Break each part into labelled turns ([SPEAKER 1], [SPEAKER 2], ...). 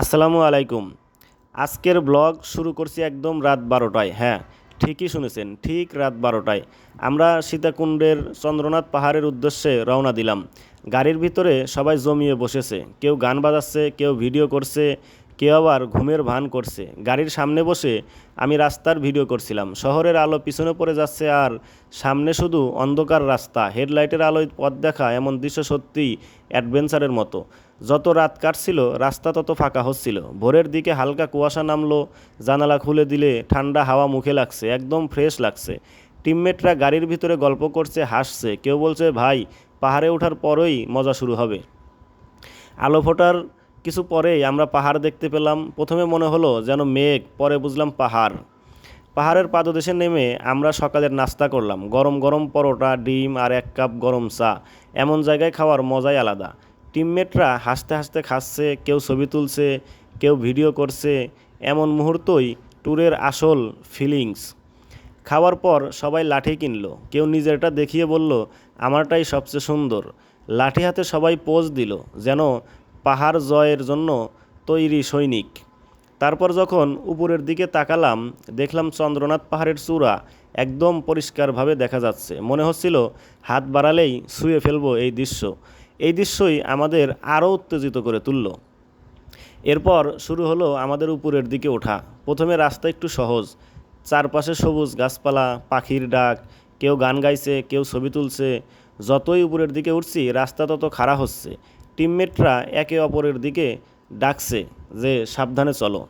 [SPEAKER 1] আসসালামু আলাইকুম। আজকের ব্লগ শুরু করছি একদম রাত বারোটায় হ্যাঁ ঠিকই শুনেছেন, ঠিক রাত বারোটায়। আমরা সীতাকুণ্ডের চন্দ্রনাথ পাহাড়ের উদ্দেশ্যে রওনা দিলাম। গাড়ির ভিতরে সবাই জমিয়ে বসেছে, কেউ গান বাজাচ্ছে, কেউ ভিডিও করছে কেউ আবার ঘুমের ভান করছে। গাড়ির সামনে বসে আমি রাস্তার ভিডিও করছিলাম। শহরের আলো পিছনে পড়ে যাচ্ছে আর সামনে শুধু অন্ধকার রাস্তা। হেডলাইটের আলোয় পথ দেখা এমন দৃশ্য সত্যিই অ্যাডভেঞ্চারের মতো। যত রাত কাটছিল, রাস্তা তত ফাঁকা হচ্ছিল। ভোরের দিকে হালকা কুয়াশা নামলো, জানালা খুলে দিলে ঠান্ডা হাওয়া মুখে লাগছে, একদম ফ্রেশ লাগছে। টিমমেটরা গাড়ির ভিতরে গল্প করছে, হাসছে। কেউ বলছে, ভাই, পাহাড়ে ওঠার পরই মজা শুরু হবে। আলো ফোটার কিছু পরেই আমরা পাহাড় দেখতে পেলাম। প্রথমে মনে হলো যেন মেঘ, পরে বুঝলাম পাহাড়। পাহাড়ের পাদদেশে নেমে আমরা সকালের নাস্তা করলাম। গরম গরম পরোটা, ডিম আর এক কাপ গরম চা। এমন জায়গায় খাওয়ার মজাই আলাদা। টিমমেটরা হাসতে হাসতে খাচ্ছে, কেউ ছবি তুলছে, কেউ ভিডিও করছে। এমন মুহূর্তই ট্যুরের আসল ফিলিংস। খাওয়ার পর সবাই লাঠি কিনলো। কেউ নিজেরটা দেখিয়ে বলল, আমারটাই সবচেয়ে সুন্দর। লাঠি হাতে সবাই পোজ দিল, যেন পাহাড় জয়ের জন্য তৈরি সৈনিক। তারপর যখন উপরের দিকে তাকালাম, দেখলাম চন্দ্রনাথ পাহাড়ের চূড়া একদম পরিষ্কারভাবে দেখা যাচ্ছে। মনে হচ্ছিল হাত বাড়ালেই ছুঁয়ে ফেলব এই দৃশ্য। এই দৃশ্যই আমাদের আরও উত্তেজিত করে তুলল। এরপর শুরু হলো আমাদের উপরের দিকে ওঠা। প্রথমে রাস্তা একটু সহজ। চারপাশে সবুজ গাছপালা, পাখির ডাক, কেউ গান গাইছে, কেউ ছবি তুলছে। যতই উপরের দিকে উঠছি, রাস্তা তত খাড়া হচ্ছে। টিমমেটরা একে অপরের দিকে ডাকছে যে সাবধানে চলো।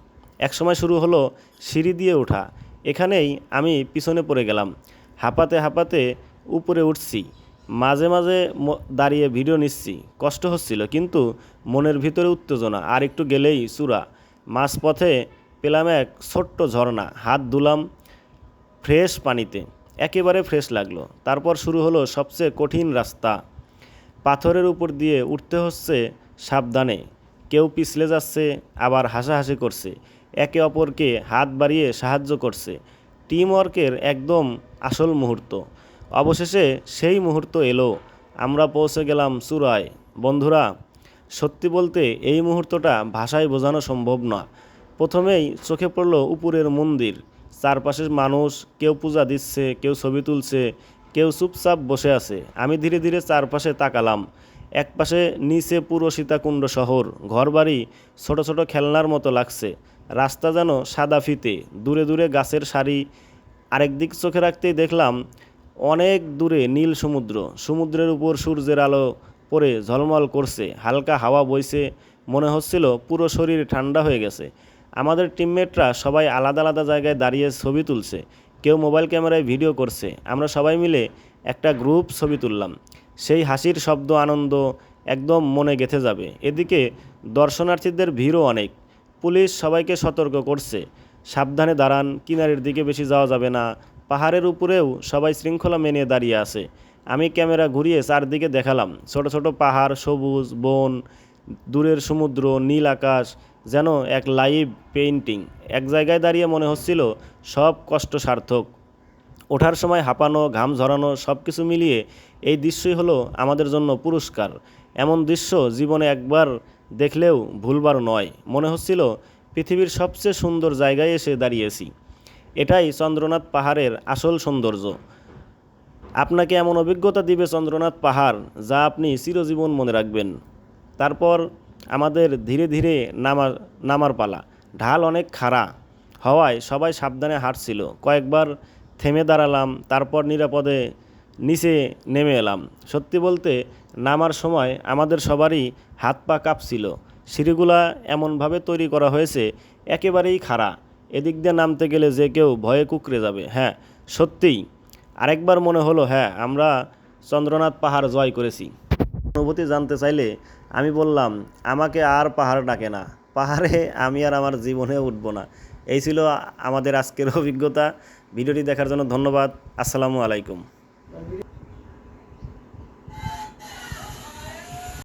[SPEAKER 1] একসময় শুরু হলো সিঁড়ি দিয়ে ওঠা। এখানেই আমি পিছনে পড়ে গেলাম। হাঁপাতে হাঁপাতে উপরে উঠছি। মাঝে মাঝে দাঁড়িয়ে ভিডিও নিচ্ছি। কষ্ট হচ্ছিল, কিন্তু মনের ভিতরে উত্তেজনা। আর একটু গেলেই চূড়া। মাঝপথে পেলাম এক ছোট্ট ঝর্ণা। হাত ধুলাম ফ্রেশ পানিতে। একেবারে ফ্রেশ লাগল। তারপর শুরু হলো সবচেয়ে কঠিন রাস্তা। পাথরের উপর দিয়ে উঠতে হচ্ছে সাবধানে। কেউ পিছলে যাচ্ছে, আবার হাসাহাসি করছে। একে অপরকে হাত বাড়িয়ে সাহায্য করছে। টিম ওয়ার্কের একদম আসল মুহূর্ত। অবশেষে সেই মুহূর্ত এলো। আমরা পৌঁছে গেলাম চূড়ায়। বন্ধুরা, সত্যি বলতে এই মুহূর্তটা ভাষায় বোঝানো সম্ভব না। প্রথমেই চোখে পড়ল উপরের মন্দির। চারপাশের মানুষ, কেউ পূজা দিচ্ছে, কেউ ছবি তুলছে কেউ চুপচাপ বসে আছে। আমি ধীরে ধীরে চারপাশে তাকালাম। একপাশে নিচে পুরো সীতাকুণ্ড শহর, ঘরবাড়ি, ছোট ছোট খেলনার মতো লাগছে। রাস্তা যেন সাদা ফিতে, দূরে দূরে গাছের সারি। আরেক দিক চোখে রাখতেই দেখলাম, অনেক দূরে নীল সমুদ্র। সমুদ্রের উপর সূর্যের আলো পরে ঝলমল করছে, হালকা হাওয়া বইছে। মনে হচ্ছিল পুরো শরীর ঠান্ডা হয়ে গেছে। আমাদের টিমমেটরা সবাই আলাদা আলাদা জায়গায় দাঁড়িয়ে ছবি তুলছে। কেউ মোবাইল ক্যামেরায় ভিডিও করছে। আমরা সবাই মিলে একটা গ্রুপ ছবি তুললাম। সেই হাসির শব্দ, আনন্দ একদম মনে গেঁথে যাবে। এদিকে দর্শনার্থীদের ভিড়ও অনেক। পুলিশ সবাইকে সতর্ক করছে। সাবধানে দাঁড়ান, কিনারের দিকে বেশি যাওয়া যাবে না। পাহাড়ের উপরেও সবাই শৃঙ্খলা মেনে দাঁড়িয়ে আছে। আমি ক্যামেরা ঘুরিয়ে চারদিকে দেখালাম। ছোট ছোট পাহাড়, সবুজ, বন দূরের সমুদ্র, নীল আকাশ, যেন এক লাইভ পেইন্টিং। এক জায়গায় দাঁড়িয়ে মনে হচ্ছিল সব কষ্ট সার্থক। ওঠার সময় হাঁপানো, ঘাম ঝরানো সব কিছু মিলিয়ে এই দৃশ্যই হলো আমাদের জন্য পুরস্কার। এমন দৃশ্য জীবনে একবার দেখলেও ভুলবার নয়। মনে হচ্ছিল পৃথিবীর সবচেয়ে সুন্দর জায়গায় এসে দাঁড়িয়েছি। এটাই চন্দ্রনাথ পাহাড়ের আসল সৌন্দর্য। আপনাকে এমন অভিজ্ঞতা দিবে চন্দ্রনাথ পাহাড়, যা আপনি চিরজীবন মনে রাখবেন। তারপর আমাদের ধীরে ধীরে নামার নামার পালা। ঢাল অনেক খাড়া হওয়ায় সবাই সাবধানে হাঁটছিল। কয়েকবার থেমে দাঁড়ালাম, তারপর নিরাপদে নিচে নেমে এলাম। সত্যি বলতে নামার সময় আমাদের সবারই হাত পা কাঁপছিল। সিঁড়িগুলা এমনভাবে তৈরি করা হয়েছে, একেবারেই খাড়া। এদিক দিয়ে নামতে গেলে যে কেউ ভয়ে কুকড়ে যাবে। হ্যাঁ সত্যিই। আরেকবার মনে হলো হ্যাঁ আমরা চন্দ্রনাথ পাহাড় জয় করেছি। অনুভূতি জানতে চাইলে আমি বললাম, আমাকে আর পাহাড় ডাকে না। পাহাড়ে আমি আর আমার জীবনে উঠব না। এই ছিল আমাদের আজকের অভিজ্ঞতা। ভিডিওটি দেখার জন্য ধন্যবাদ। আসসালামু আলাইকুম।